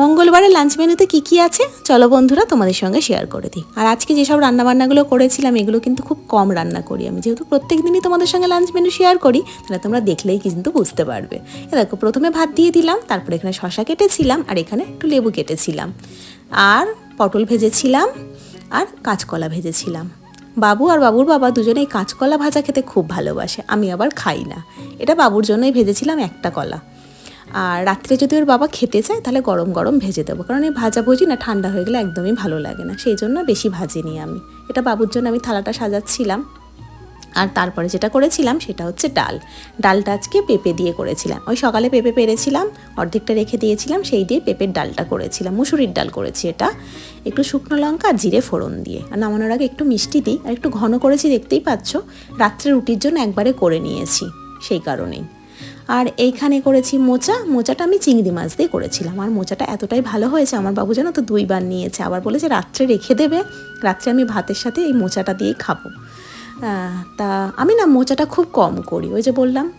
মঙ্গলবারের লাঞ্চ মেনুতে কি কি আছে? চলো বন্ধুরা, তোমাদের সঙ্গে শেয়ার করে দিই। আর আজকে যেসব রান্নাবান্নাগুলো করেছিলাম, এগুলো কিন্তু খুব কম রান্না করি আমি। যেহেতু প্রত্যেক দিনই তোমাদের সঙ্গে লাঞ্চ মেনু শেয়ার করি, তাহলে তোমরা দেখলেই কিন্তু বুঝতে পারবে। দেখো, প্রথমে ভাত দিয়ে দিলাম, তারপরে এখানে শশা কেটেছিলাম, আর এখানে একটু লেবু কেটেছিলাম। আর পটল ভেজেছিলাম, আর কাঁচকলা ভেজেছিলাম। বাবু আর বাবুর বাবা দুজনেই কাঁচকলা ভাজা খেতে খুব ভালোবাসে, আমি আবার খাই না। এটা বাবুর জন্যই ভেজেছিলাম একটা কলা। আর রাত্রে যদি ওর বাবা খেতে চায়, তাহলে গরম গরম ভেজে দেবো। কারণ এই ভাজা ভুজি না ঠান্ডা হয়ে গেলে একদমই ভালো লাগে না। সেই জন্য বেশি ভাজিনি আমি। এটা বাবুর জন্য আমি থালাটা সাজাচ্ছিলাম। আর তারপরে যেটা করেছিলাম, সেটা হচ্ছে ডাল। ডালটা আজকে পেঁপে দিয়ে করেছিলাম। ওই সকালে পেঁপে পেরেছিলাম, অর্ধেকটা রেখে দিয়েছিলাম, সেই দিয়ে পেঁপের ডালটা করেছিলাম। মুসুরির ডাল করেছি এটা। একটু শুকনো লঙ্কা আর জিরে, ফোড়ন দিয়ে। আর নামানোর আগে একটু মিষ্টি দিই। আর একটু ঘন করেছি দেখতেই পাচ্ছ। রাত্রে রুটির জন্য একবারে করে নিয়েছি। সেই কারণেই। আর এইখানে করেছি মোচা। মোচাটা আমি চিংড়ি মাছ দিয়ে করেছিলাম। আর মোচাটা এতটাই ভালো হয়েছে, আমার বাবু যেন তো দুইবার নিয়েছে। আবার বলেছে রাত্রে রেখে দেবে, রাত্রে আমি ভাতের সাথে এই মোচাটা দিয়েই খাব। তা আমি না মোচাটা খুব কম করি। ওই যে বললাম,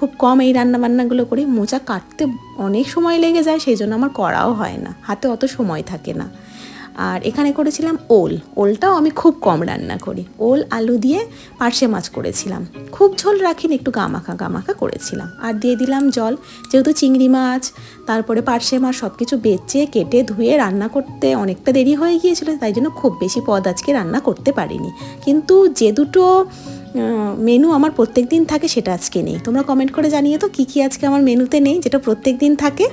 খুব কম এই রান্না বান্নাগুলো করি। মোচা কাটতে অনেক সময় লেগে যায়, সেই জন্য আমার করাও হয় না। হাতে অত সময় থাকে না। আর এখানে করেছিলাম ওল। ওলটাও আমি খুব কম রান্না করি। ওল, আলু দিয়ে পার্শে মাছ করেছিলাম। খুব ঝোল রাখিনি, একটু গামাখা গামাখা করেছিলাম। আর দিয়ে দিলাম জল, যেহেতু চিংড়ি মাছ, তারপরে পার্শে মাছ সব কিছু বেচে, কেটে, ধুয়ে রান্না করতে অনেকটা দেরি হয়ে গিয়েছিল, তাই জন্য খুব বেশি পদ আজকে রান্না করতে পারিনি। কিন্তু যে দুটো মেনু আমার প্রত্যেক দিন থাকে, সেটা আজকে নেই। তোমরা কমেন্ট করে জানিয়ে তো কী কী আজকে আমার মেনুতে নেই, যেটা প্রত্যেক দিন থাকে।